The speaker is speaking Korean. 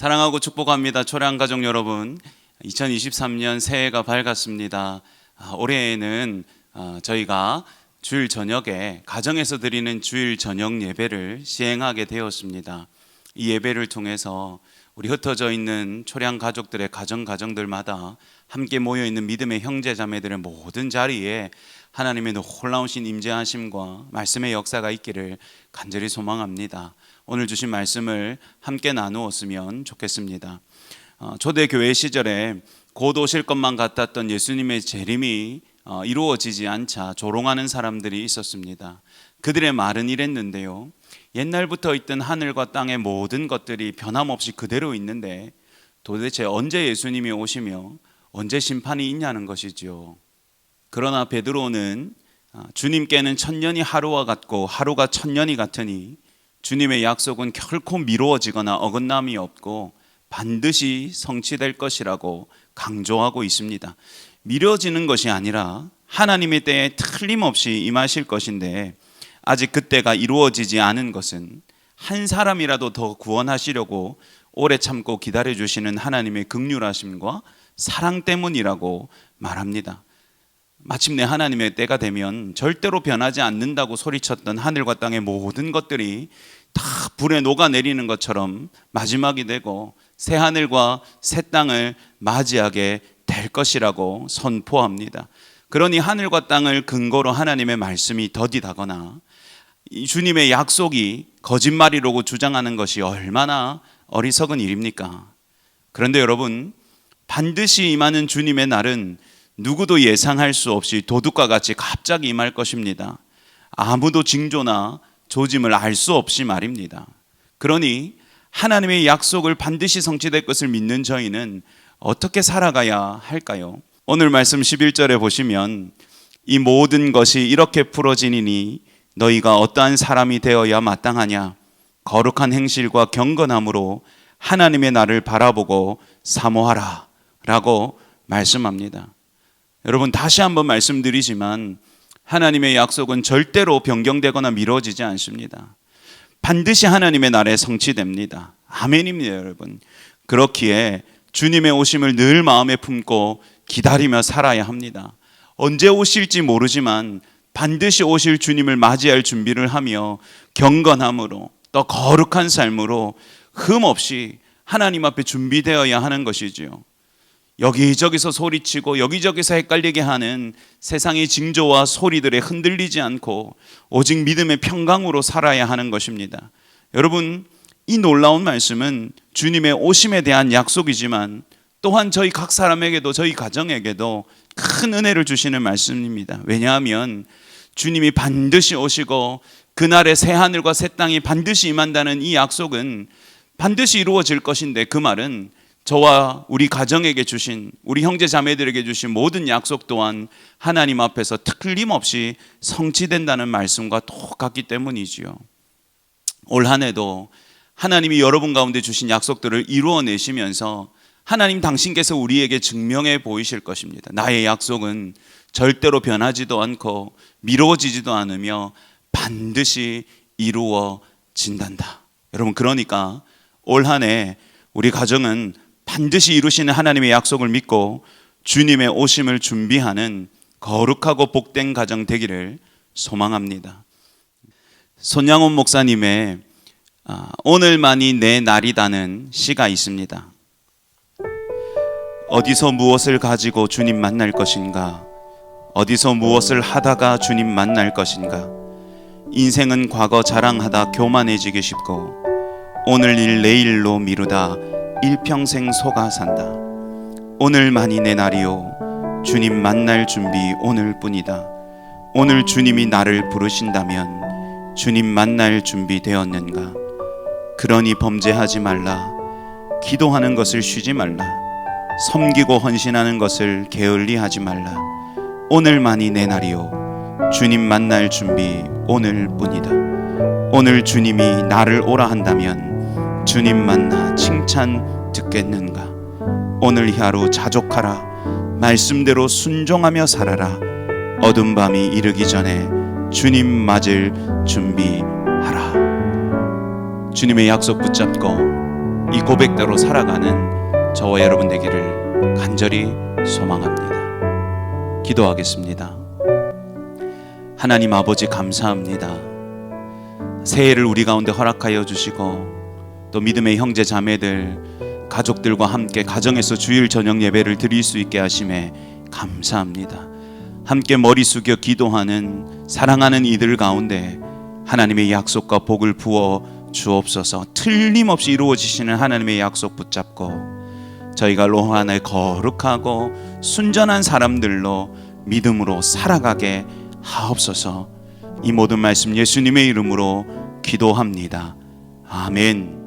사랑하고 축복합니다. 초량 가족 여러분. 2023년 새해가 밝았습니다. 아, 올해에는 아, 저희가 주일 저녁에 가정에서 드리는 주일 저녁 예배를 시행하게 되었습니다. 이 예배를 통해서 우리 흩어져 있는 초량 가족들의 가정 가정들마다 함께 모여 있는 믿음의 형제 자매들의 모든 자리에 하나님의 놀라우신 임재하심과 말씀의 역사가 있기를 간절히 소망합니다. 오늘 주신 말씀을 함께 나누었으면 좋겠습니다. 어, 초대교회 시절에 곧 오실 것만 같았던 예수님의 재림이 어, 이루어지지 않자 조롱하는 사람들이 있었습니다. 그들의 말은 이랬는데요. 옛날부터 있던 하늘과 땅의 모든 것들이 변함없이 그대로 있는데 도대체 언제 예수님이 오시며 언제 심판이 있냐는 것이지요. 그러나 베드로는 아, 주님께는 천년이 하루와 같고 하루가 천년이 같으니 주님의 약속은 결코 미루어지거나 어긋남이 없고 반드시 성취될 것이라고 강조하고 있습니다. 미뤄지는 것이 아니라 하나님의 때에 틀림없이 임하실 것인데 아직 그때가 이루어지지 않은 것은 한 사람이라도 더 구원하시려고 오래 참고 기다려 주시는 하나님의 극률하심과 사랑 때문이라고 말합니다. 마침내 하나님의 때가 되면 절대로 변하지 않는다고 소리쳤던 하늘과 땅의 모든 것들이 다 불에 녹아내리는 것처럼 마지막이 되고 새 하늘과 새 땅을 맞이하게 될 것이라고 선포합니다. 그러니 하늘과 땅을 근거로 하나님의 말씀이 더디다거나 이 주님의 약속이 거짓말이라고 주장하는 것이 얼마나 어리석은 일입니까? 그런데 여러분 반드시 임하는 주님의 날은 누구도 예상할 수 없이 도둑과 같이 갑자기 임할 것입니다. 아무도 징조나 조짐을 알 수 없이 말입니다. 그러니 하나님의 약속을 반드시 성취될 것을 믿는 저희는 어떻게 살아가야 할까요? 오늘 말씀 11절에 보시면 이 모든 것이 이렇게 풀어지니 너희가 어떠한 사람이 되어야 마땅하냐 거룩한 행실과 경건함으로 하나님의 나를 바라보고 사모하라 라고 말씀합니다. 여러분 다시 한번 말씀드리지만 하나님의 약속은 절대로 변경되거나 미뤄지지 않습니다. 반드시 하나님의 날에 성취됩니다. 아멘입니다, 여러분. 그렇기에 주님의 오심을 늘 마음에 품고 기다리며 살아야 합니다. 언제 오실지 모르지만 반드시 오실 주님을 맞이할 준비를 하며 경건함으로 또 거룩한 삶으로 흠 없이 하나님 앞에 준비되어야 하는 것이지요. 여기저기서 소리치고 여기저기서 헷갈리게 하는 세상의 징조와 소리들에 흔들리지 않고 오직 믿음의 평강으로 살아야 하는 것입니다. 여러분, 이 놀라운 말씀은 주님의 오심에 대한 약속이지만 또한 저희 각 사람에게도 저희 가정에게도 큰 은혜를 주시는 말씀입니다. 왜냐하면 주님이 반드시 오시고 그날의 새 하늘과 새 땅이 반드시 임한다는 이 약속은 반드시 이루어질 것인데 그 말은 저와 우리 가정에게 주신 우리 형제 자매들에게 주신 모든 약속 또한 하나님 앞에서 틀림없이 성취된다는 말씀과 똑같기 때문이지요. 올 한해도 하나님이 여러분 가운데 주신 약속들을 이루어내시면서 하나님 당신께서 우리에게 증명해 보이실 것입니다. 나의 약속은 절대로 변하지도 않고 미뤄지지도 않으며 반드시 이루어진단다. 여러분 그러니까 올 한 해 우리 가정은 반드시 이루시는 하나님의 약속을 믿고 주님의 오심을 준비하는 거룩하고 복된 가정 되기를 소망합니다. 손양원 목사님의 아, 오늘만이 내 날이다는 시가 있습니다. 어디서 무엇을 가지고 주님 만날 것인가? 어디서 무엇을 하다가 주님 만날 것인가? 인생은 과거 자랑하다 교만해지기 쉽고 오늘 일 내일로 미루다 일평생 속아 산다. 오늘만이 내 날이요. 주님 만날 준비 오늘뿐이다. 오늘 주님이 나를 부르신다면 주님 만날 준비 되었는가? 그러니 범죄하지 말라. 기도하는 것을 쉬지 말라. 섬기고 헌신하는 것을 게을리 하지 말라. 오늘만이 내 날이요. 주님 만날 준비 오늘뿐이다. 오늘 주님이 나를 오라 한다면 주님 만나 칭찬 듣겠는가? 오늘 이 하루 자족하라. 말씀대로 순종하며 살아라. 어둠 밤이 이르기 전에 주님 맞을 준비하라. 주님의 약속 붙잡고 이 고백대로 살아가는 저와 여러분 되기를 간절히 소망합니다. 기도하겠습니다. 하나님 아버지 감사합니다. 새해를 우리 가운데 허락하여 주시고 또 믿음의 형제 자매들 가족들과 함께 가정에서 주일 저녁 예배를 드릴 수 있게 하심에 감사합니다. 함께 머리 숙여 기도하는 사랑하는 이들 가운데 하나님의 약속과 복을 부어 주옵소서. 틀림없이 이루어지시는 하나님의 약속 붙잡고 저희가 로한에 거룩하고 순전한 사람들로 믿음으로 살아가게 하옵소서. 이 모든 말씀 예수님의 이름으로 기도합니다. 아멘.